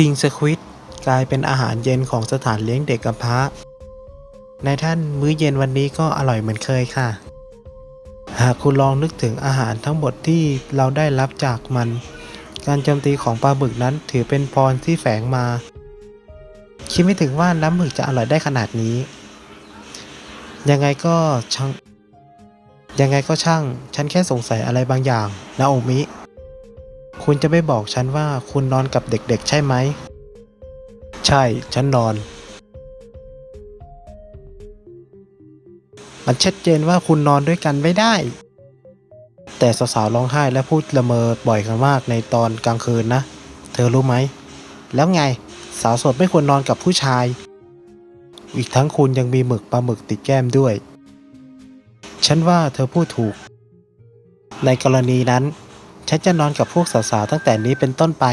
คิงสควิดกลายเป็นอาหารเย็นของสถานเลี้ยงเด็กกำพร้า ในท่านมื้อเย็นวันนี้ก็อร่อยเหมือนเคยค่ะ หากคุณลองนึกถึงอาหารทั้งหมดที่เราได้รับจากมัน การโจมตีของปลาบึกนั้นถือเป็นพรที่แฝงมา คิดไม่ถึงว่าน้ำหมึกจะอร่อยได้ขนาดนี้ ยังไงก็ช่างยังไงก็ช่าง ฉันแค่สงสัยอะไรบางอย่างนาโอมิ คุณจะไม่บอกฉันว่าคุณนอนกับเด็กๆ ใช่ไหม ใช่ ฉันนอน มันชัดเจนว่าคุณนอนด้วยกันไม่ได้ แต่สาวๆร้องไห้และพูดละเมอบ่อยกันมากในตอนกลางคืนนะ เธอรู้ไหม แล้วไง สาวโสดไม่ควรนอนกับผู้ชาย อีกทั้งคุณยังมีหมึกปลาหมึกติดแก้มด้วย ฉันว่าเธอพูดถูก ในกรณีนั้น ฉันจะนอนกับพวกสาวๆตั้งแต่นี้เป็นต้นไป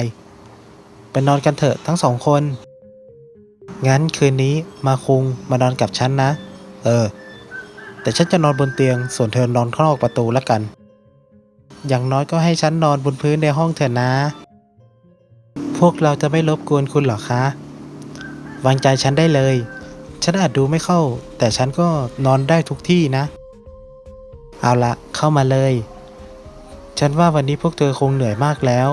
ไปนอนกันเถอะทั้งสองคน งั้นคืนนี้มาคุงมานอนกับฉันนะ เออ แต่ฉันจะนอนบนเตียง ส่วนเธอนอนข้างนอกประตูแล้วกัน อย่างน้อยก็ให้ฉันนอนบนพื้นในห้องเถอะนะ พวกเราจะไม่รบกวนคุณหรอคะ วางใจฉันได้เลย ฉันอาจดูไม่เข้า แต่ฉันก็นอนได้ทุกที่นะ เอาละเข้ามาเลย ฉันว่าวันนี้พวกเธอคงเหนื่อยมากแล้ว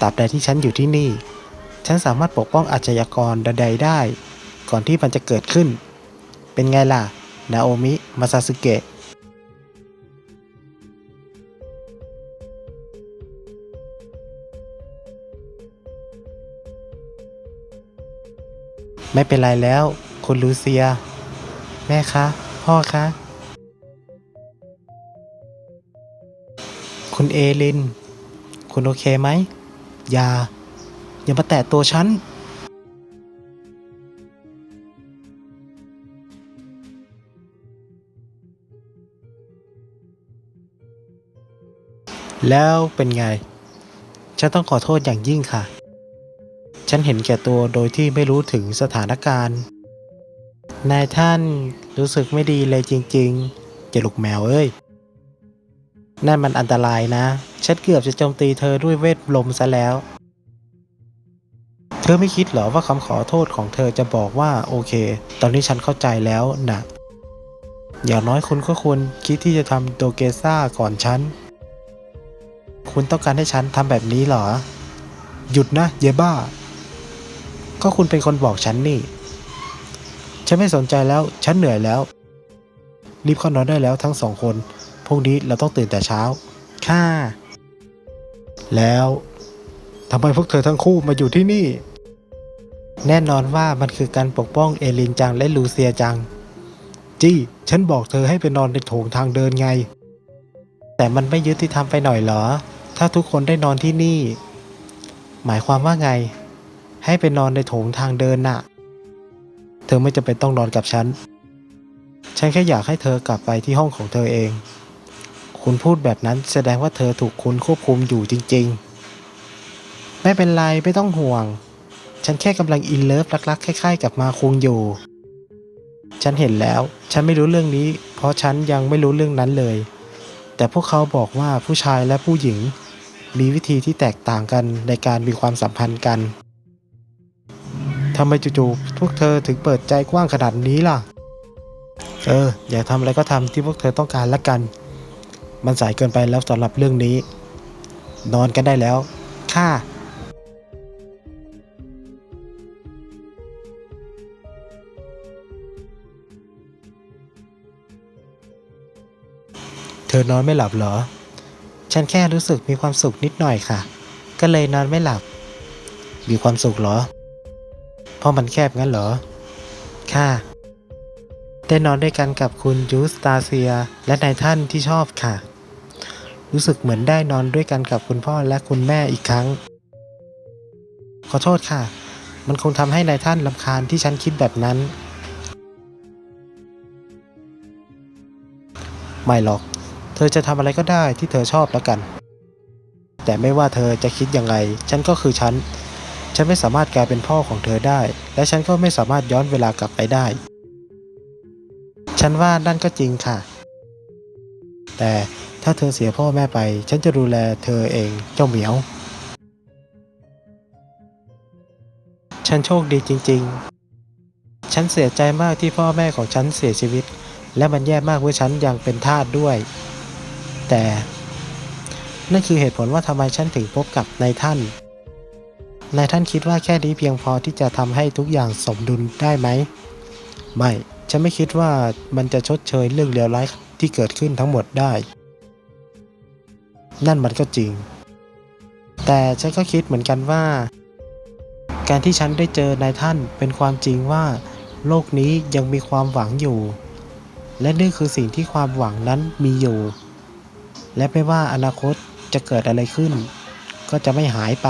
ตราบใดที่ฉันอยู่ที่นี่ ฉันสามารถปกป้องอาชญากรใดๆได้ ก่อนที่มันจะเกิดขึ้น เป็นไงล่ะ นาโอมิ มาซาสึเกะ ไม่เป็นไรแล้ว คุณลูเซีย แม่คะ พ่อคะ คุณเอลิน คุณโอเคไหม อย่า อย่ามาแตะตัวฉัน แล้วเป็นไง ฉันต้องขอโทษอย่างยิ่งค่ะ ฉันเห็นแก่ตัวโดยที่ไม่รู้ถึงสถานการณ์ นายท่านรู้สึกไม่ดีเลยจริงๆเจะลูกแมวเอ้ย นั่นมันอันตรายนะ ฉันเกือบจะโจมตีเธอด้วยเวทลมซะแล้ว เธอไม่คิดเหรอว่าคำขอโทษของเธอจะบอกว่าโอเค ตอนนี้ฉันเข้าใจแล้วนะอย่างน้อยคุณก็ควรคิดที่จะทำโดเกซ่าก่อนฉัน คุณต้องการให้ฉันทำแบบนี้เหรอ หยุดนะเยบ้า ก็คุณเป็นคนบอกฉันนี่ ฉันไม่สนใจแล้ว ฉันเหนื่อยแล้ว รีบเข้านอนได้แล้วทั้งสองคน พรุ่งนี้เราต้องตื่นแต่เช้า ค่ะ แล้วทำไมพวกเธอทั้งคู่มาอยู่ที่นี่ แน่นอนว่ามันคือการปกป้องเอลินจังและลูเซียจัง จี้ ฉันบอกเธอให้ไปนอนในโถงทางเดินไง แต่มันไม่ยุติธรรมไปหน่อยเหรอ ถ้าทุกคนได้นอนที่นี่ หมายความว่าไง ให้ไปนอนในโถงทางเดินน่ะ เธอไม่จำเป็นต้องนอนกับฉัน ฉันแค่อยากให้เธอกลับไปที่ห้องของเธอเอง คุณพูดแบบนั้นแสดงว่าเธอถูกคุณควบคุมอยู่จริง ๆ ไม่เป็นไรไม่ต้องห่วง ฉันแค่กำลังอินเลิฟรักๆคล้ายๆ กับมาคุงอยู่ ฉันเห็นแล้ว ฉันไม่รู้เรื่องนี้ เพราะฉันยังไม่รู้เรื่องนั้นเลย แต่พวกเขาบอกว่าผู้ชายและผู้หญิง มีวิธีที่แตกต่างกันในการมีความสัมพันธ์กันทำไมจู่ๆพวกเธอถึงเปิดใจกว้างขนาดนี้ล่ะ เออ อย่าทำอะไรก็ทำที่พวกเธอต้องการละกัน มันสายเกินไปแล้วสำหรับเรื่องนี้ นอนกันได้แล้ว ค่ะเธอนอนไม่หลับเหรอ ฉันแค่รู้สึกมีความสุขนิดหน่อยค่ะ ก็เลยนอนไม่หลับ มีความสุขเหรอ เพราะมันแคบงั้นเหรอ ค่ะ ได้นอนด้วยกันกับคุณยูสตาเซีย และนายท่านที่ชอบค่ะ รู้สึกเหมือนได้นอนด้วยกันกับคุณพ่อและคุณแม่อีกครั้ง ขอโทษค่ะ มันคงทำให้นายท่านลำคาญที่ฉันคิดแบบนั้น ไม่หรอก เธอจะทำอะไรก็ได้ที่เธอชอบแล้วกัน แต่ไม่ว่าเธอจะคิดยังไง ฉันก็คือฉัน ฉันไม่สามารถกลายเป็นพ่อของเธอได้ และฉันก็ไม่สามารถย้อนเวลากลับไปได้ ฉันว่านั่นก็จริงค่ะ แต่ ถ้าเธอเสียพ่อแม่ไป ฉันจะดูแลเธอเองเจ้าเหมียว ฉันโชคดีจริง ๆ ฉันเสียใจมากที่พ่อแม่ของฉันเสียชีวิต และมันแย่มากเมื่อฉันยังเป็นทาสด้วย แต่นั่นคือเหตุผลว่าทำไมฉันถึงพบกับนายท่านนายท่านคิดว่าแค่นี้เพียงพอที่จะทำให้ทุกอย่างสมดุลได้ไหม ไม่ ฉันไม่คิดว่ามันจะชดเชยเรื่องเลวร้ายที่เกิดขึ้นทั้งหมดได้ นั่นมันก็จริง แต่ฉันก็คิดเหมือนกันว่า การที่ฉันได้เจอนายท่านเป็นความจริงว่า โลกนี้ยังมีความหวังอยู่ และนี่คือสิ่งที่ความหวังนั้นมีอยู่ และไม่ว่าอนาคตจะเกิดอะไรขึ้น ก็จะไม่หายไป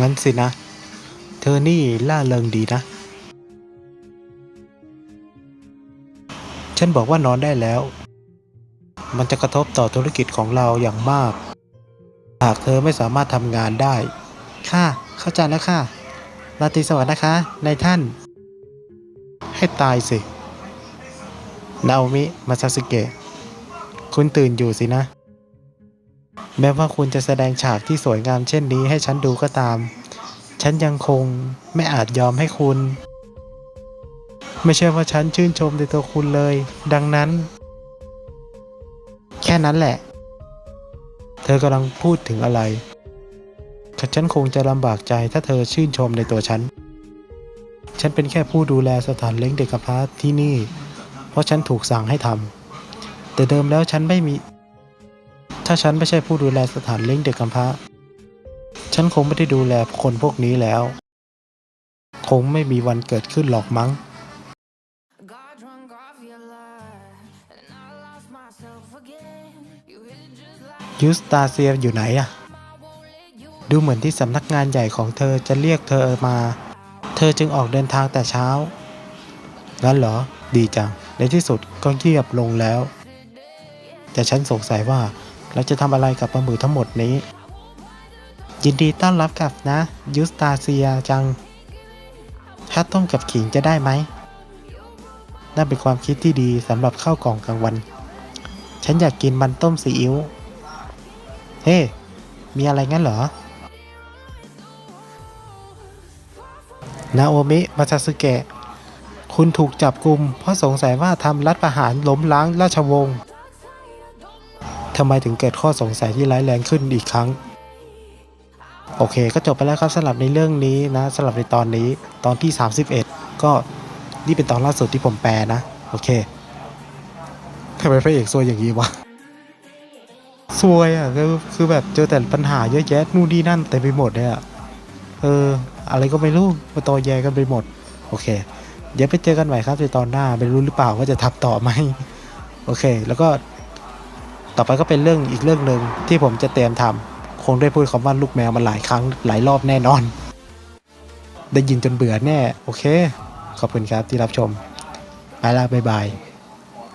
งั้นสินะ เธอนี่ล่าเริงดีนะ ฉันบอกว่านอนได้แล้ว มันจะกระทบต่อธุรกิจของเราอย่างมาก หากเธอไม่สามารถทำงานได้ ค่ะ เข้าใจแล้วค่ะ ราตรีสวัสดิ์นะคะนายท่าน ให้ตายสินาโอมิ มาซาสึเกะ คุณตื่นอยู่สินะ แม้ว่าคุณจะแสดงฉากที่สวยงามเช่นนี้ให้ฉันดูก็ตาม ฉันยังคงไม่อาจยอมให้คุณ ไม่ใช่ว่าฉันชื่นชมในตัวคุณเลย ดังนั้น แค่นั้นแหละ เธอกำลังพูดถึงอะไรฉันคงจะลำบากใจถ้าเธอชื่นชมในตัวฉัน ฉันเป็นแค่ผู้ดูแลสถานเลี้ยงเด็กกำพร้าที่นี่ เพราะฉันถูกสั่งให้ทำแต่เดิมแล้วฉันไม่มี ถ้าฉันไม่ใช่ผู้ดูแลสถานเลี้ยงเด็กกำพร้า ฉันคงไม่ได้ดูแลคนพวกนี้แล้ว คงไม่มีวันเกิดขึ้นหรอกมั้ง ยูสตาเซียอยู่ไหนอะดูเหมือนที่สำนักงานใหญ่ของเธอจะเรียกเธอมา เธอจึงออกเดินทางแต่เช้า งั้นเหรอ ดีจัง ในที่สุดก็เงียบลงแล้ว แต่ฉันสงสัยว่าเราจะทำอะไรกับปลาหมึกทั้งหมดนี้ ยินดีต้อนรับกับนะยูสตาเซียจังถ้าต้มกับขิงจะได้ไหมนั่นเป็นความคิดที่ดีสำหรับข้าวกล่องกลางวัน ฉันอยากกินมันต้มซีอิ๊ว เฮ้ มีอะไรงั้นเหรอ นาโอมิ มาซาสึเกะ คุณถูกจับกลุ่มเพราะสงสัยว่าทำรัฐประหารล้มล้างราชวงศ์ ทำไมถึงเกิดข้อสงสัยที่ร้ายแรงขึ้นอีกครั้ง โอเค ก็จบไปแล้วครับสำหรับในเรื่องนี้นะสำหรับในตอนนี้ตอนที่ 31 ก็นี่เป็นตอนล่าสุดที่ผมแปลนะ โอเคทำไมพระเอกซวยอย่างนี้วะ ซวยอะคือคือแบบเจอแต่ปัญหาเยอะแยะนู่นนี่นั่นเต็มไปหมดเลยอะเออ อะไรก็ไม่รู้มาตอแยกันไปหมด โอเค เดี๋ยวไปเจอกันใหม่ครับในตอนหน้าไม่รู้หรือเปล่าว่าจะทำต่อไหมโอเค แล้วก็ต่อไปก็เป็นเรื่องอีกเรื่องหนึ่งที่ผมจะเตรียมทำคงได้พูดคำว่าลูกแมวมาหลายครั้งหลายรอบแน่นอน ได้ยินจนเบื่อแน่ โอเค ขอบคุณครับที่รับชมไปละบ๊ายบาย